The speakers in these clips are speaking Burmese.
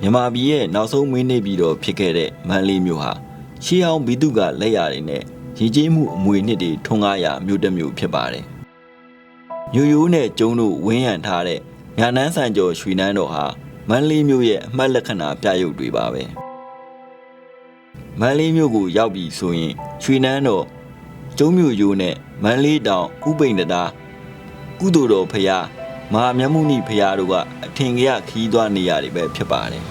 မြန်မာပြည်ရဲ့နောက်ဆုံးမွေးနေ့ပြည်တော်ဖြစ်ခဲ့တဲ့မန္တလေးမြို့ဟာရှေးဟောင်းဘီသူကလက်ရာတွေနဲ့ရည်ကြီးမှုအမွေနှစ်တွေထွန်းကားရာမြို့တစ်မြို့ဖြစ်ပါတယ်။မြို့ရိုးနဲ့ကျုံတို့ဝင်းရံထားတဲ့ညာနန်းဆန်ကျော်ရွှေနန်းတော်ဟာမန္တလေးမြို့ရဲ့အမှတ်လက္ခဏာပြရုပ်တွေပါပဲ။မန္တလေးမြို့ကိုရောက်ပြီဆိုရင်ရွှေနန်းတော်ကျုံမြို့ရိုးနဲ့မန္တလေးတောင်ဥပိန်တတာကုသိုလ်တော်ဖရာ မဟာမြတ်မုနိဖရာတို့ကအထင်ကြီးခီးသွားနေရတွေပဲဖြစ်ပါတယ်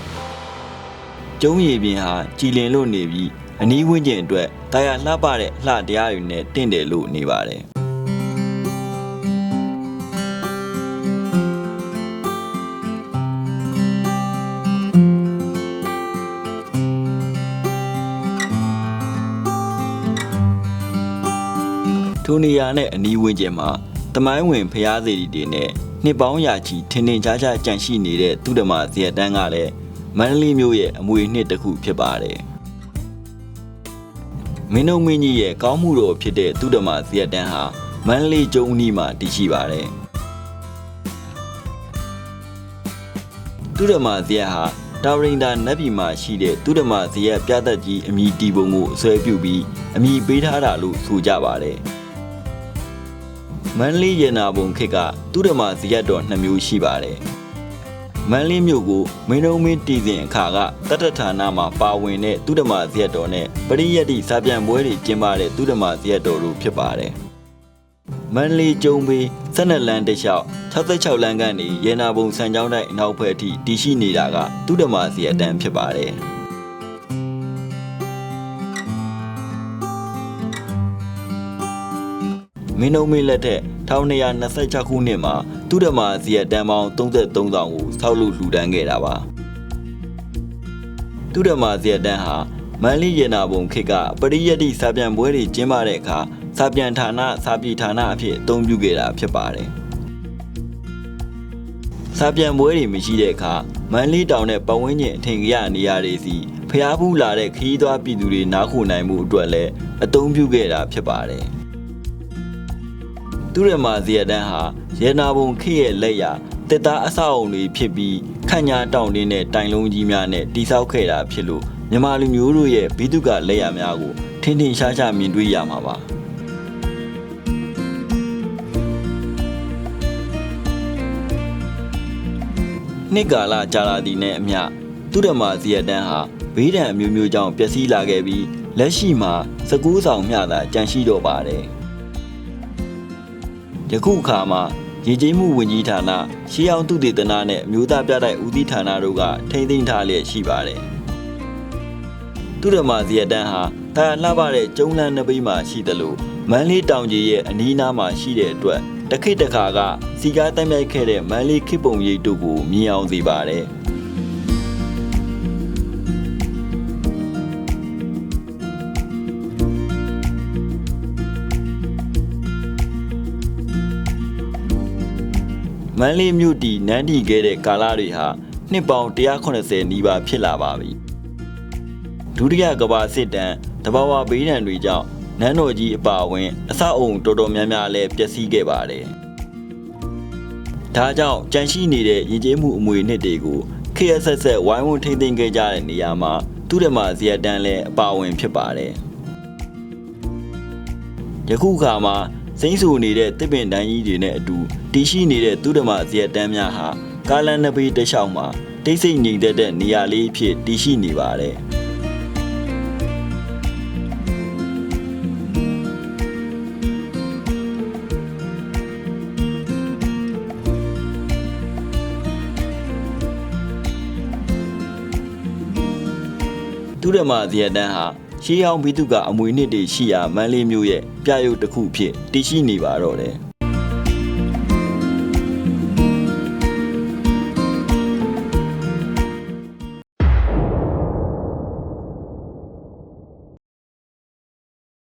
။ကျုံရည်ပြင်ဟာကြည်လင်လို့နေပြီးအနီးဝန်းကျင်အတွက်တာယာလှပတဲ့လှတရားတွေနဲ့တင့်တယ်လို့နေပါတယ်။ထိုနေရာနဲ့အနီးဝန်းကျင်မှာတမိုင်းဝင်ဖျားစီတွေနဲ့ နှစ်ပေါင်းရာချီထင်ထင်ရှားရှားကြန့်ရှိနေတဲ့သူဓမ္မဇေယျတန်းကလည်းမန္တလေးမြို့ရဲ့အမွေနှစ်တစ်ခုဖြစ်ပါတယ်မင်းတို့မင်းကြီးရဲ့ကောင်းမှုတော်ဖြစ်တဲ့သူဓမ္မဇေယျတန်းဟာမန္တလေးကျုံအနီးမှာတည်ရှိပါတယ်သူဓမ္မဇေယျဟာတာဝရင်တာနတ်ပြည်မှာရှိတဲ့သူဓမ္မဇေယျပြသက်ကြီးအမည်တီပုံကိုအစွဲပြုပြီးအမည်ပေးထားတာလို့ဆိုကြပါတယ် မန္တလေးရနာပုံခေတ်ကသူဓမ္မဇယတ်တော်နှစ်မျိုးရှိပါတယ်။မန္တလေးမြို့ကိုမင်းတို့မင်းတည်စဉ်အခါကတတ္တဌာနမှာပါဝင်တဲ့သူဓမ္မဇယတ်တော်နဲ့ပရိယတ်တိစာပြန်ပွဲတွေကျင်းပတဲ့သူဓမ္မဇယတ်တော်တို့ဖြစ်ပါတယ်။မန္တလေးကျုံပေ12လမ်းတစ်လျှောက်66လမ်းကနေရနာပုံစံကြောင်းတိုင်းအနောက်ဘက်အထိတည်ရှိနေတာကသူဓမ္မဇယတ်တန်းဖြစ်ပါတယ်။ မင်းနှုံမင်းလက်ထက်1226ခုနှစ်မှာသူဓမ္မဇီယတန်ပေါင်း33ဆောင်ကိုဆောက်လုပ်လှူဒန်းခဲ့တာပါသူဓမ္မဇီယတန်ဟာမန္တလေးရနာဘုံခေတ်ကပရိယတ်တိစာပြန်ပွဲတွေကျင်းပတဲ့အခါစာပြန်ဌာနစာပြည်ဌာနအဖြစ်အသုံးပြုခဲ့တာဖြစ်ပါတယ်စာပြန်ပွဲတွေမရှိတဲ့အခါမန္တလေးတောင်နဲ့ပတ်ဝန်းကျင်အထင်ကြီးရနေရာတွေစီဖျားဖူးလာတဲ့ခရီးသွားပြည်သူတွေနားခိုနိုင်မှုအတွက်လည်းအသုံးပြုခဲ့တာဖြစ်ပါတယ် သူရမာဇီယတန်းဟာရေနာဘုံခေရဲ့လက်ရာတစ်သားအဆောက်အုံတွေဖြစ်ပြီးခန့်ညာတောင်တင်းနဲ့တိုင်လုံးကြီးများနဲ့တိဆောက်ခဲ့တာဖြစ်လို့မြန်မာလူမျိုးတို့ရဲ့ဘိတုကလက်ရာများကိုထင်ထင်ရှားရှားမြင်တွေ့ရမှာပါနှစ်ကာလကြာလာသည်နဲ့အမျှသူရမာဇီယတန်းဟာဘေးဒဏ်အမျိုးမျိုးကြောင့်ပျက်စီးလာခဲ့ပြီးလက်ရှိမှာစကူးဆောင်မျှသာကြန့်ရှိတော့ပါတယ် ယခုအခါမှာရည်ကြီးမှုဝင်ကြီးဌာနရှေးအောင်သူတေသနာနဲ့အမျိုးသားပြတိုက်ဦးစီးဌာနတို့ကထိမ့်သိမ်းထားလျက်ရှိပါတယ်။သူရမဇီယတန်းဟာတာလှပတဲ့ကျုံလန်းနှစ်ပိမှာရှိသလိုမန်းလေးတောင်ကြီးရဲ့အနီးနားမှာရှိတဲ့အတွက်တခိတ်တခါကစီကားတက်မြိုက်ခဲ့တဲ့မန်းလေးခေပုံရိပ်တို့ကိုမြင်အောင်စေပါတယ်။ မန္တလေးမြို့တီနန်းတီခဲ့တဲ့ကာလတွေဟာနှစ်ပေါင်း180နီးပါးဖြစ်လာပါပြီ။ဒုတိယကမ္ဘာစစ်တမ်းတဘာဝဘေးဒဏ်တွေကြောင့်နန်းတော်ကြီးအပါအဝင် အဆောက်အုံတော်တော်များများလည်းပျက်စီးခဲ့ပါတယ်။ဒါကြောင့်ကြန့်ရှိနေတဲ့ယဉ်ကျေးမှုအမွေနှစ်တွေကိုခေတ်အဆက်ဆက်ဝိုင်းဝန်းထိမ့်သိမ်းခဲ့ကြတဲ့နေရာမှာသူဓမ္မဇီယတန်းလည်းအပါအဝင်ဖြစ်ပါတယ်။ယခုခါမှာ စိမ့်ဆူနေတဲ့တစ်ပင်တန်းကြီးတွေနဲ့အတူတည်ရှိနေတဲ့သူဓမ္မဇေယျတန်းများဟာကာလန်နဘေးတစ်လျှောက်မှာတိတ်ဆိတ်ငြိမ်သက်တဲ့နေရာလေးအဖြစ်တည်ရှိနေပါတယ်သူဓမ္မဇေယျတန်းဟာ ရှေးဟောင်းဘိတုကအမွေနှစ်တွေရှိရာမန်းလေးမြို့ရဲ့ပြရုပ်တစ်ခုဖြစ်တည်ရှိနေပါတော့တယ်။